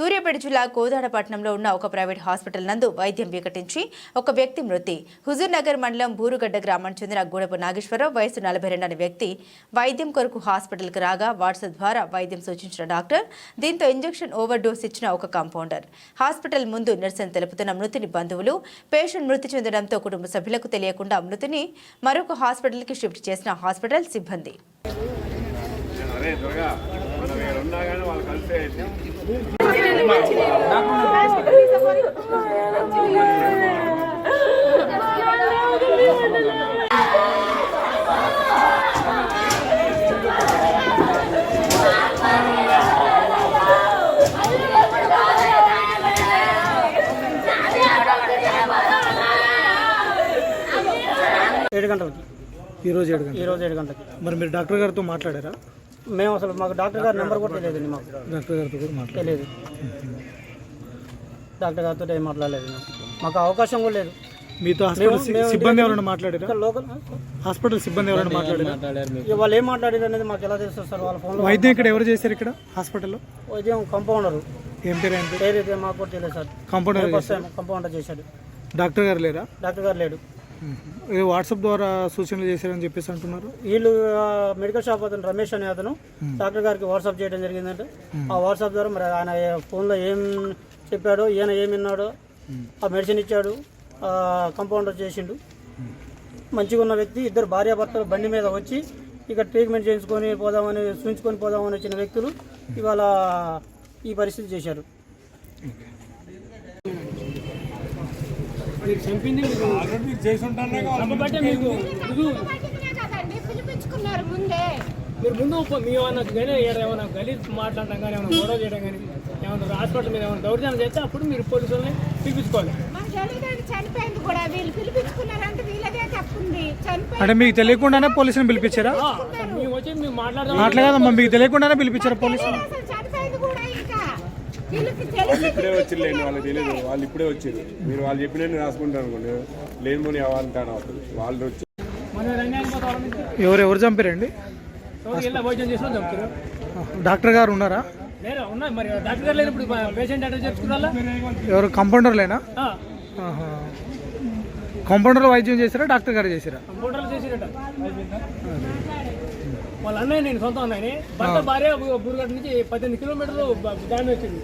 సూర్యాపేట జిల్లా కోదాడపట్నంలో ఉన్న ఒక ప్రైవేట్ హాస్పిటల్ నందు వైద్యం వికటించి ఒక వ్యక్తి మృతి. హుజూర్ నగర్ మండలం బూరుగడ్డ గ్రామానికి చెందిన గూడపు నాగేశ్వరరావు వయసు నలభై రెండు అనే వ్యక్తి వైద్యం కొరకు హాస్పిటల్కి రాగా వాట్సాప్ ద్వారా వైద్యం సూచించిన డాక్టర్ దీంతో ఇంజెక్షన్ ఓవర్ డోస్ ఇచ్చిన ఒక కాంపౌండర్. హాస్పిటల్ ముందు నిరసన తెలుపుతున్న మృతిని బంధువులు పేషెంట్ మృతి చెందడంతో కుటుంబ సభ్యులకు తెలియకుండా మృతిని మరొక హాస్పిటల్కి షిఫ్ట్ చేసిన హాస్పిటల్ సిబ్బంది. ఉన్నా కానీ వాళ్ళు కలిసే ఏడు గంటలకి. ఈరోజు ఏడు గంటలు ఈరోజు ఏడు గంటలకి. మరి మీరు డాక్టర్ గారితో మాట్లాడారా? మేము అసలు మాకు డాక్టర్ గారి నెంబర్ కూడా తెలియదండి మాకు. డాక్టర్ గారితో కూడా మాట్లాడారు తెలియదు. డాక్టర్ గారితో ఏం మాట్లాడలేదు మేము. మాకు అవకాశం కూడా లేదు. మీతో హాస్పిటల్ మేము- మేము సిబ్బంది ఎవరైనా మాట్లాడారా? ఇక్కడ లోకల్ హాస్పిటల్ సిబ్బంది ఎవరైనా మాట్లాడారా? ఇక వాళ్ళు ఏం మాట్లాడారు అనేది మాకు ఎలా తెలుస్తుంది సార్? వాళ్ళ ఫోన్లో వైద్యం ఇక్కడ ఎవరు చేశారు ఇక్కడ హాస్పిటల్లో? వైద్యం కంపౌండర్. ఏం పేరు ఏం పేరు? పేరు అయితే మాకు కూడా తెలియదు sir. Compounder first time compounder చేశాడు. డాక్టర్ గారు లేరా? డాక్టర్ గారు లేడు. వాట్సాప్ ద్వారా సూచనలు చేశారని చెప్పేసి అంటున్నారు? వీళ్ళు మెడికల్ షాప్ అతను రమేష్ అనే అతను డాక్టర్ గారికి వాట్సాప్ చేయడం జరిగిందంటే. ఆ వాట్సాప్ ద్వారా మరి ఆయన ఫోన్లో ఏం చెప్పాడో ఈయన ఏం విన్నాడో ఆ మెడిసిన్ ఇచ్చాడు కంపౌండర్ చేసిండు. మంచిగా ఉన్న వ్యక్తి ఇద్దరు భార్యాభర్తలు బండి మీద వచ్చి ఇక్కడ ట్రీట్మెంట్ చేయించుకొని పోదామని చూయించుకొని పోదామని వచ్చిన వ్యక్తులు ఇవాళ ఈ పరిస్థితి చేశారు. పిలిపించుకున్నారు ముందే. మీరు ముందు మీ ఏమన్నా కానీ ఏమైనా గలీజ్ మాట్లాడడం కానీ ఏమైనా గొడవ చేయడం కానీ ఏమైనా హాస్పిటల్ మీద ఏమైనా దౌర్జన్యం చేస్తే అప్పుడు మీరు పోలీసుల్ని పిలిపించుకోవాలి. మాకు తెలియదండి చనిపోయింది కూడా. వీళ్ళు పిలిపించుకున్నారంటే వీళ్ళదే తప్పుంది. చనిపోయి అంటే మీకు తెలియకుండానే పోలీసుని పిలిపించారా? మేము వచ్చి మేము మాట్లాడదాం అట్లా కాదమ్మా మీకు తెలియకుండానే పిలిపించారా పోలీసు అసలు చనిపోయింది కూడా ఇంకా తెలిసి ఇప్పుడే వచ్చి లేని వాళ్ళకి తెలియదు. వాళ్ళు ఇప్పుడే వచ్చారు మీరు వాళ్ళు చెప్పినట్టు రాసుకుంటారు అనుకోండి. లేని పోనీ అవ్వాలంటాను అవుతుంది వాళ్ళు వచ్చి వాళ్ళ ఎవరు ఎవరు చంపారండి? వెళ్ళి డాక్టర్ గారు ఉన్నారా? ఎవరు కంపౌండర్లేనా? ఆహా. కంపౌండర్ వైద్యం చేశారా డాక్టర్ గారు చేశారా? వాళ్ళ అన్నయ్య నేను సొంత అన్నయ్యని. భర్త భార్య బూరుగట్ట నుంచి పద్దెనిమిది కిలోమీటర్లు డ్యామేజ్ వచ్చింది.